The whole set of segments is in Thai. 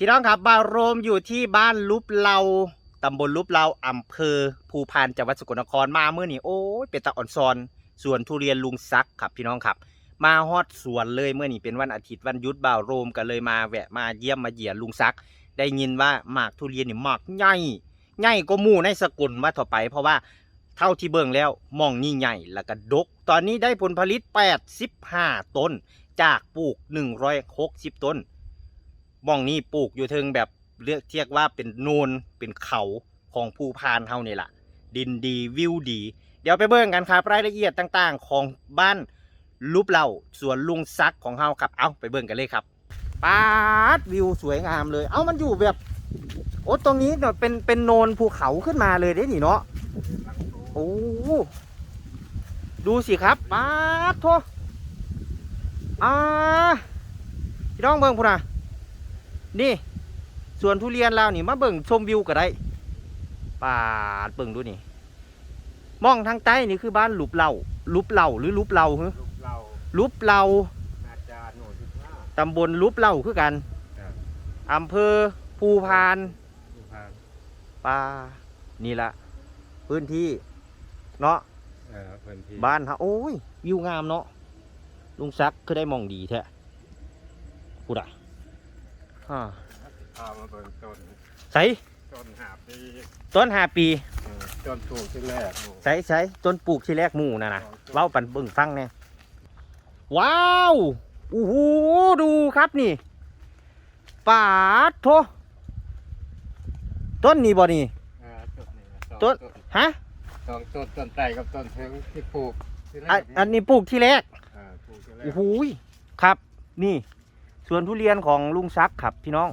พี่น้องครับบาวโรมอยู่ที่บ้านลุบเลาตำบลลุบเลาอำเภอ ภูพานจังหวัดสกลนครมาเมื่อนี้โอ้ยเป็นตาอ่อนซอนสวนทุเรียนลุงซักครับพี่น้องครับ มาฮอดสวนเลยเมื่อนี้เป็นวันอาทิตย์วันยุดบ่าวโรมก็เลยมาแวะมาเยี่ยมมาเหยียนลุงซัก ได้ยินว่าหมากทุเรียนนี่หมากใหญ่ใหญ่ก็มู่ในสกุลว่าต่อไป เพราะว่าเท่าที่เบิ่งแล้วมองนี่ใหญ่แล้วก็ดก ตอนนี้ได้ผลผลิต 85 ต้น จากปลูก 160 ต้น มองนี่ปลูกอยู่เทิงแบบเรียกเทียกว่าเป็นโนนเป็นเขาของภูพานเฮานี่แหละดินดีวิวดี เดี๋ยวไปเบิ่งกันครับรายละเอียดต่างๆ ของบ้านรูปเหล่าสวนลุงซักของเฮาครับเอาไปเบิ่งกันเลยครับปาดวิวสวยงามเลย เอามันอยู่แบบโอ้ตรงนี้เนี่ยเป็นเป็นโนนภูเขาขึ้นมาเลยเด้หนี่เนาะโอ้ดูสิครับปาดโทอ่าพี่น้องเบิ่งพุ่นน่ะ นี่สวนทุเรียนเรานี่มาเบิ่งชมวิวก็ได้ปาดเบิ่งดูนี่มองทางใต้นี่คือบ้านลุบเหล่าลุบเหล่าหรือลุบเหล่าเหรอลูกเราลุบเหล่าอาจารย์หนูสิบห้าตำบลลุบเหล่าคือกันครับอำเภอภูพานลูกพานป่านี่ละพื้นที่เนาะเออเพิ่นที่บ้านฮะโอ้ยวิวงามเนาะลุงซักคือได้มองดีแท้พูดอะ ฮะพามาเบิ่งต้นใส่ต้นหาปีต้นห้าปีเออต้นปลูกที่แรกโอ้ใส่ใส่ต้นปลูกที่แรกหมู่นะนะสองต้นเว้าปันเบิ่งฟังเนี่ยว้าวโอ้โหดูครับนี่ปาดโทต้นนี้บ่นี่ เออต้นนี้นะสองต้น ฮะสองต้นต้นไต่กับต้นเพิงที่ปลูกที่แรอันกอันนี้ปลูกที่แรกเออปลูกที่แรกโอ้โหยครับ นี่ สวนทุเรียนของลุงซักครับพี่น้อง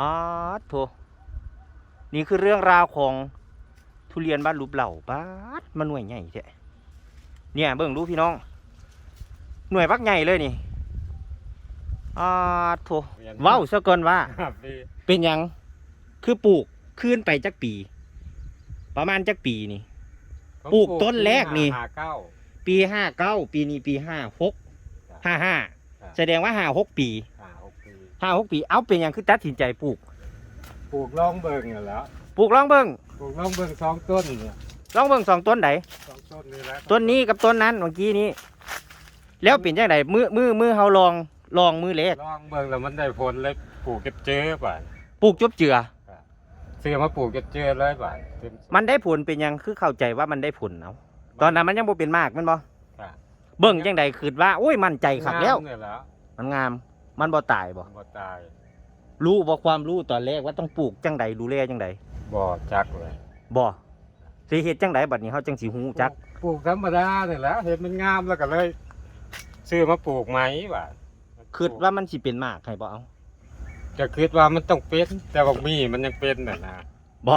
อาโถนี่คือเรื่องราวของทุเรียนบ้านรูปเหล่าป้าดมันหน่วยใหญ่แท้เนี่ยเบิ่งดูพี่น้อง หน่วยพักใหญ่เลยนี่อาโถเว้าซะก่อนว่าห้าปีเป็นหยังคือปลูกขึ้นไปจักปี ประมาณจักปีนี่ผมปลูกต้นแรกนี่หาเก้าปีห้าเก้าปีนี้ปีห้าหกห้าห้า ครับ แสดงว่าห้าหกปีหาหกปีห้าหกปี เอาเป็นหยังคือตัดสินใจปลูก ปลูกล่องเบิ่งอยู่แล้วปลูกลองเบิ้งปลูกล่องเบิ่งสองต้นเนี่ยลองเบิ้งสองต้นไหนสองต้นนี่แหละต้นนี้กับต้นนั้นเมื่อกี้นี้ แล้วเป็นจังไดมือมือมือเฮาลองลองมือเล็กล่องเบิ่งแล้วมันได้ผลเลยปลูกเก็บเจอป่ะปลูกจบเจือ ซื้อมาปลูกเก็บเจอเลยป่ะเต็สวนมันได้ผลเป็นหยังคือเข้าใจว่ามันได้ผลเอาตอนนั้นมันยังบ่เป็นมากแมันบ่ครับ เบิ่งจังไดคิดว่าโอ้ยมั่นใจครับแล้ว งามเนี่ยแล้วมันงาม มันบ่ตายบ่บ่ตายรู้บ่ความรู้ตอนแรกว่าต้องปลูกจังใดดูแลจังใดบ่จักเลยบ่สิเฮ็ดจังใดบัดนี้เฮาจังสิฮู้จักปลูกธรรมดาเนี่ยแหล้วเห็นมันงามแล้วก็เลยซื้อมาปลูกไหมว่ะคิดว่ามันสิเป็นมากให้บ่เอาจะคิดว่ามันต้องเป็นแต่บอกมีมันยังเป็นน่ะนะบ่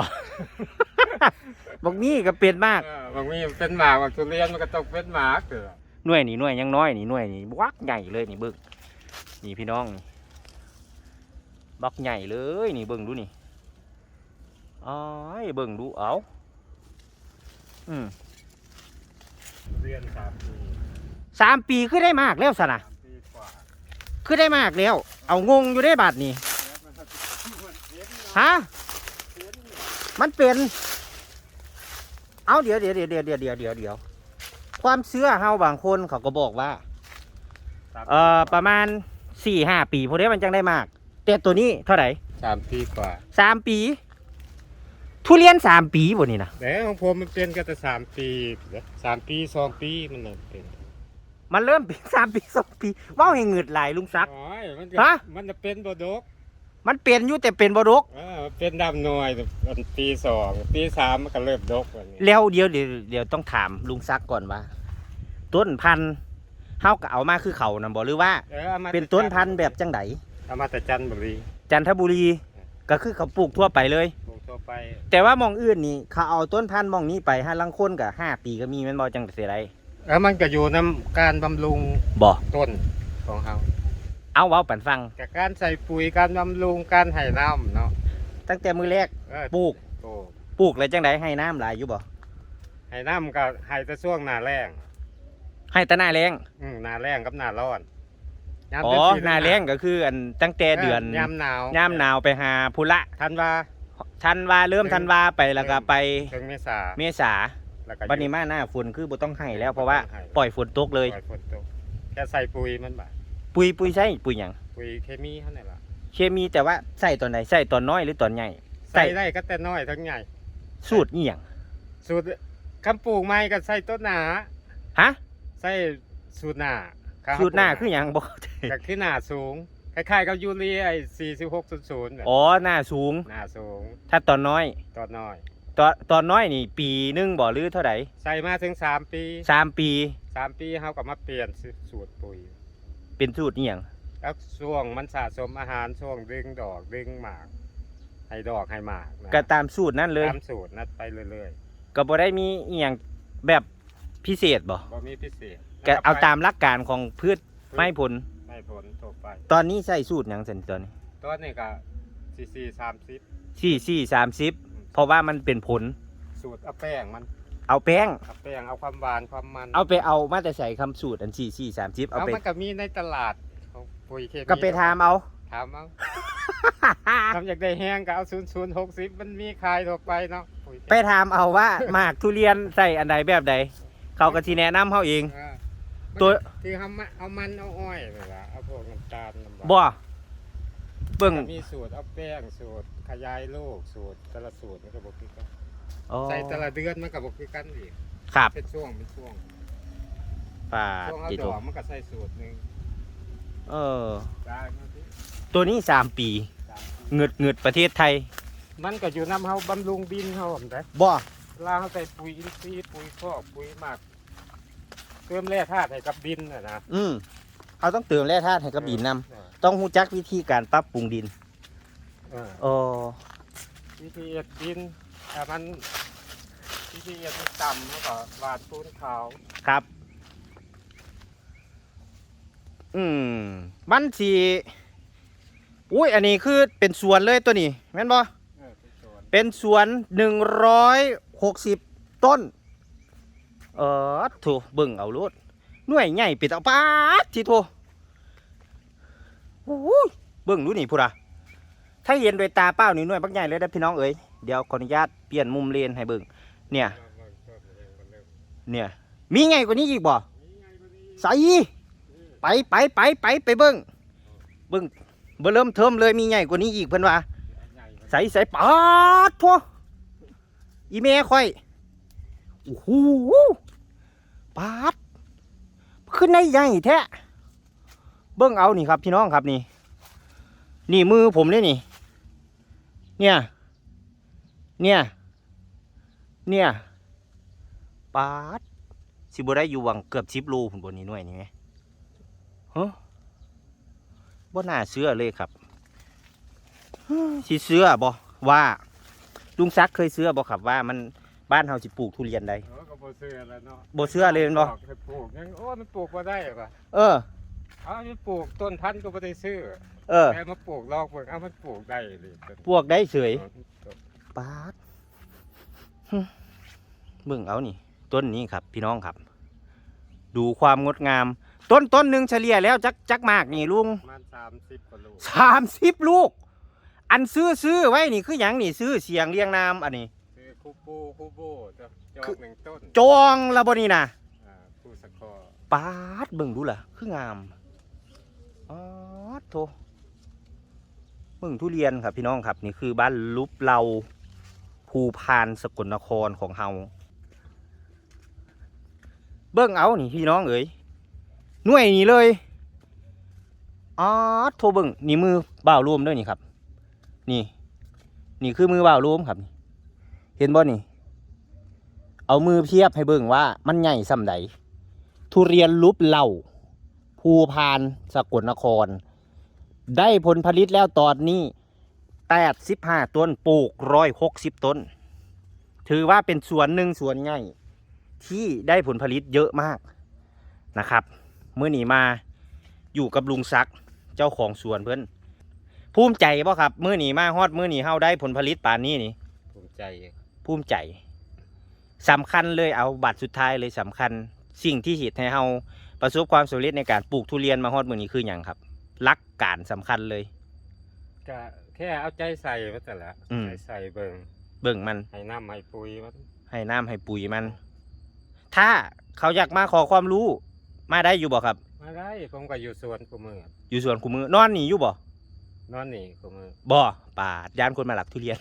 บักนี้ก็เป็นมาก เออบอกมีมันเป็นหมากบอกทุเรียนมันก็ต้องเป็นหมากเถอะ หน่วยนี่หน่วยยังน้อยนี่หน่วยนี่บักใหญ่เลยนี่เบิ้งนี่พี่น้องนี่บักใหญ่เลยนี่เบิ้งดูนี่อ๋อเบิ้งดูเอาอืมเรียนสามปีสามปีขึ้นได้มากแล้วสนะขึ้นได้มากแล้ว เอางงอยู่ได้บาทนี้ฮะะมันเป็น เอาเดี๋ยวเดี๋ยวเดี๋ยวเดี๋ยวเดี๋ยวเดี๋ยวเดี๋ยว ความเชื่อเฮาบางคนเขาก็บอกว่าสามปีเอ่อประมาณสี่ห้าปีพวกนี้มันจังได้มาก แต่ตัวนี้เท่าไหร่สามปีกว่าสามปี ทุเรียนสามปีบนนี้นะแต่ของผมมันเป็นก็แต่สามปีเด้อสามปีสองปีมันน่ะเป็นมันเริ่มเป็นสามปีสองปีเว้าให้เงืดไหลายลุงซักโอ้ยมันก็ฮะมันจะเป็นบดก มันเป็นอยู่แต่เป็นบดกเออเป็นดำหน่วยอันปีสองปีสามมันก็เริ่มดกแบบนี้แล้วเดี๋ยวเดี๋ยวเดี๋ยวต้องถามลุงซักก่อนว่า ต้นพันธุ์เฮาก็เอามาคือเขานะบอกหรือว่า อออามาเป็นต้นพันธุ์แบบจังไดเอามาแต่จันทบุรีจันทบุรีก็คือเขาปลูกทั่วไปเลย ปลูกทั่วไปแต่ว่ามองอื่นนี่เขาเอาต้นพันธุ์มองนี้ไปห้าลังคนกับห้าปีก็มีแมันบอจังเสียไรแล้วมันก็อยู่น้ำการบำรุงบ่ต้นของเขา เอาเว้าปันฟัง กับการใส่ปุ๋ยการบำรุงการให้น้ำเนาะตั้งแต่มือแรกเออปลูกปลูกปลูกแล้วจังไดให้น้ำหลายอยู่บ่ให้น้ำก็ให้แต่ช่วงหน้าแรงให้แตะหน้าแรงอืมหน้าแรงกับหน้าร้อนยามอ๋อเดือนสี่หน้าแรงก็คืออันตั้งแต่เดือนยามหนาวยามหนาวไปหาพุละทันว่าทันว่าเริ่มถึงทันว่าไปแล้วก็ไปถึงเมษาเมษาแล้วก็หยุดวันนี้มาหน้าฝนคือบ่ต้องให้แล้วเพราะว่า บ่ต้องให้ ปล่อยฝนตกเลย ปล่อยฝนตกแค่ใส่ปุ๋ยมันบ่ ปุยปุยใช่ปุยหยังปุ๋ยเคมีเท่านั้นล่ะเคมีแต่ว่าใส่ตอนไหนใส่ตอนน้อยหรือตอนใหญ่ใส่ใส่ได้ก็แต่น้อยทั้งใหญ่สูตรอีหยังสูตรคำปลูกไม้ก็ใส่ต้นหนาฮะใส่สูตรหนาสูตรหน้าคือหยังบ่เข้าใจก็คือหนาสูงคล้ายๆกับยูเรียไอ้4600แบบอ๋อหน้าสูงหนาสูง ถ้าตอนน้อยตอนน้อยตอนตอนน้อยนี่ปีหนึงบ่หรือเท่าไหร่ใส่มาถึงสามปีสามปีสามปีเขาก็มาเปลี่ยนสูตรปุ๋ย เป็นสูตรอีหยังแล้วช่วงมันสะสมอาหารช่วงดึงดอกดึงหมาก ให้ดอกให้หมากนะก็ตามสูตรนั่นเลยตามสูตรนัดไปเรื่อยก็บ่ได้มีอีหยังแบบพิเศษบ่ๆบ่มีพิเศษก็เอาตามหลักการของพืชไม้ผล ไม่ผลทั่วไป ตอนนี้ใส่สูตรหยังซั่นตอนนี้ต้นนี่ก็สี่สี่สามสิบสี่สี่สามสิบเพราะว่ามันเป็นผลสูตรเอาแป้งมัน เอาแป้ง เอาแป้งเอาความหวานความมันเอาไปเอามาแต่ใส่คำสูตรอันสี่สี่สามสิบเอาเอาไปมันก็มีในตลาดของปุ๋ยเคมีก็ไปทามเอา ถามเอาทำอยากได้แห้งก็เอาศูนย์ศูนย์หกสิบมันมีขายทั่วไปเนาะปุ๋ยเคมีไปถามเอาว่า หมากทุเรียนใส่อันใดแบบใด เขาก็ทีแนะนำเขาเอง เออตัวที่เขามาเอามันเอาอ้อยเลยล่ะเอาพวกน้ำตาลน้ำหวาน บ่เบิ่ง มีสูตรเอาแป้งสูตรขยายลูกสูตรแต่ละสูตรมันก็บอกคือกัน อ๋อใส่แต่ละเดือนมันก็บอกคือกันอีกครับเป็นช่วงเป็นช่วงป่าช่วงเอาติดโตอกมันก็ใส่สูตรหนึ่งเออ ได้มาสิตัวนี้สามปีสามเงึดเงึดประเทศไทยมันก็อยู่น้ำเฮาบำรุงดินเฮาผมได้บ่เวลาเขาใส่ปุ๋ยอินทรีย์ปุ๋ยคอกปุ๋ยหมักเติมแร่ธาตุให้กับดินน่ะนะอืมเขาต้องเติมแร่ธาตุให้กับดินนำเออต้องรู้จักวิธีการปรับปรุงดินเอออ๋อวิธีเอ็ดดิน ถ้ามันวิธีเอ็ดมันต่ำเขาก็หวานปูนขาวครับ อืม มันสีอุ้ย อันนี้คือเป็นสวนเลยตัวนี้แม่นบ่เออเป็นส่วนเป็นสวนหนึ่งร้อยหกสิบต้น เออโถเบิ่งเอาโลดหน่วยใหญ่ปิดเอาปาดทีโถโอ้โหเบิ่งดูนี่พูดอะถ้าเห็นโดวยตาเป้านี่หน่วยบักใหญ่เลยนะพี่น้องเอ๋ย เดี๋ยวขออนุญาตเปลี่ยนมุมเลนให้เบิ่งเนี่ยเนี่ยมีไงกว่านี้อีกบ่ใส่ไปไปไปไปไปเบิ่งเบิ่งเบิ่งเริ่มเทิมเลยมีไงกว่านี้อีกเพิ่นว่าใส่ใส่ปาดทั่วอีเมค่อยโอ้โหปาดขึ้นในใหญ่แท้เบิ้งเอานี่ครับพี่น้องครับนี่ นี่มือผมเลยนี่ เนี่ย เนี่ย เนี่ยปาดสิบได้อยู่หวังเกือบชิบโลผมบนนี้หน่วยนี่ไหมฮะบ่น่าเชื่อเลยครับสิเสื้อบ่ว่า ลุงซักเคยเสื้อบ่ครับว่ามันบ้านเฮาสิปลูกทุเรียนได้เออก็บ่เชื่อแล้วเนาะบ่เชื่อเลยแม่นบ่ให้ปลูกยังโอ้มันปลูกบ่ได้ป่ะเออเอาไปปลูกต้นพันธุ์ก็บ่ได้ซื้อเออแค่มาปลูกลอกเบิ่งเอามันปลูกได้เลยต้นพวกได้เฉยต้น ปาดหึเบิ่งเอานี่ ต้นนี้ครับ พี่น้องครับ ดูความงดงาม ต้นต้นหนึ่งเฉลี่ยแล้วจักจักมากนี่ลุงประมาณ30กว่าโลสามสิบลูก อันซื้อซื้อไว้นี่คือหยังนี่ซื้อเสียงเรียงนามอันนี้ คือคูปูคูโบจ้ะจอคืกอหนึ่งต้นจองและบ่นี่นะอ่าผู้สะคอปาดเบิ่งดูล่ะ คืองามอ๋อโถเบิ่งทุเรียนครับพี่น้องครับ นี่คือบ้านลุบเรา ภูพานสกลนครของเฮาเบิ่งเอานี่พี่น้องเอ๋ยหน่วยนี่เลยอ๋อโทเบิ่งนี่มือบ่าวรวมด้วยนี่ครับ นี่ นี่คือมือบ่าวรวมครับ เห็นบ่นี่ เอามือเทียบให้เบิ่งว่ามันใหญ่ส่ำใดทุเรียนลุบเหล่าภูพานสกลนคร ได้ผลผลิตแล้วตอนนี้ แปดสิบห้าต้นปลูกร้อยหกสิบต้น ถือว่าเป็นสวนหนึ่งสวนใหญ่ที่ได้ผลผลิตเยอะมากนะครับ เมื่อนี้มาอยู่กับลุงซักเจ้าของสวนเพื่อนภูมิใจป่ะครับเมื่อนี้มาฮอดเมื่อนี้เฮาได้ผลผลิตป่านนี้นี่ภูมิใจภูมิใจสำคัญเลยเอาบัตรสุดท้ายเลยสำคัญ สิ่งที่เหตุให้เฮาปประสบความสำเร็จในการปลูกทุเรียนมาฮอดมื้อนี้คือหยังครับหลักการสำคัญเลยก็ แค่เอาใจใส่มาแต่ละอืม ใจใส่เบิ่งเบิ่งมัน ให้น้ำให้ปุ๋ยมันให้น้ำให้ปุ๋ยมัน ถ้าเขาอยากมาขอความรู้ มาได้อยู่บ่ครับ มาได้ผมก็อยู่สวนกูมืออยู่สวนคุมือนอนนี่อยู่บ่นอนนี่กูมือบ่ปาดย่านคนมาหลักทุเรียน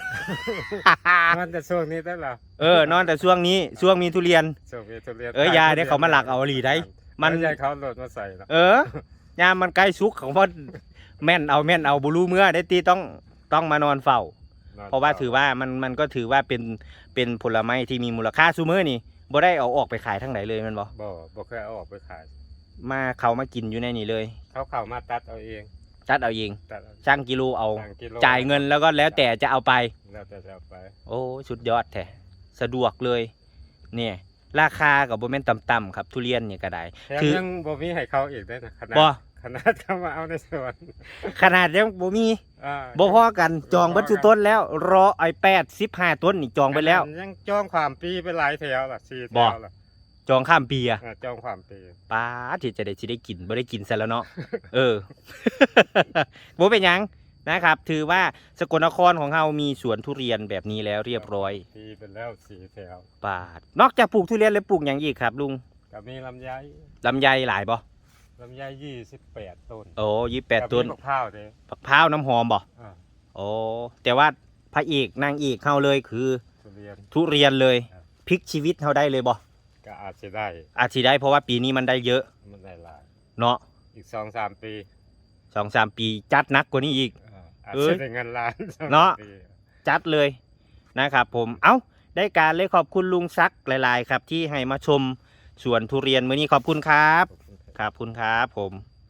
นอนแต่ช่วงนี้ได้หรอเออนอนแต่ช่วงนี้ช่วงมีทุเรียน ช่วงมีทุเรียนเอ้ยยาเนี่ยเขามาหลักเอาอีหลีได้ มันไใช่เขาโหลดมาใส่หรอกเออยามมันใกล้สุกของพ่อ แม่นเอาแม่นเอาบุรู้เมื่อได้ตีต้องต้องมานอนเฝ้านอนเพราะว่าถือว่ามันมันก็ถือว่าเป็นเป็นผลไม้ที่มีมูลค่าซูเมอร์นี่บ่ได้เอาออกไปขายทั้งไหนเลยแมันบ่บ่บ่เคยเอาออกไปขาย มาเขามากินอยู่ในนี่เลยเขาเข้ามาตัดเอาเองจัดเอาเองตัดเอาช่างกิโลเอา สั่งกิโลจ่ายเงินแล้วก็แล้วแต่จะเอาไป แล้วแต่จะเอาไปโอ้สุดยอดแท้สะดวกเลย เนี่ย ราคากับโบแมนต่ำๆครับทุเรียนเนี่ยก็ได้ แถมคือ ยังบ่มีให้เขาอีกได้นะขนาดบ่ ขนาดเขามาเอาในสวนขนาดยังบ่มีอ่าบ่พอกันจองเบัตรต้นแล้ว รอไอ้แปดสิบห้าต้นนี่จองไปแล้ว ยังจองความปีไปหลายแถวล่ะสี่แถบ่วล่ะจองข้ามปีอะอ่าจองความปีป้าดที่จะได้สิได้กินบ่ได้กินซะแล้วเนาะเออ บ่เป็นหยังนะครับ ถือว่าสกลนครของเฮามีสวนทุเรียนแบบนี้แล้วเรียบร้อยปีไปแล้วสี่แถวปาดนอกจากปลูกทุเรียนแล้วปลูกหยังอีกครับ ลุงก็มีลำไยลำไยหลายบ่ ลำไยยี่สิบแปดต้นโอ้ยี่แปดต้นกับมีมะพร้าวเด้ผักพร้าวน้ำหอมบ่อ่าโอ้แต่ว่าพระเอกนางเอกเฮาเลยคือ ทุเรียน ทุเรียนเลยครับ พลิกชีวิตเฮาได้เลยบ่ก็อาจจะได้อาจสิได้เพราะว่าปีนี้มันได้เยอะมันได้หลายเนาะอีกสองสามปีสองสามปีจัดหนักกว่านี้อีก อ่าอาจเอ้ยจะได้เงินล้านสองเนาะ ปี จัดเลยนะครับผม เอ้า ได้การเลยขอบคุณลุงซักหลาย ๆ ครับ ที่ให้มาชมสวนทุเรียนมื้อนี้ขอบคุณครับขอบ ครับคุณครับผม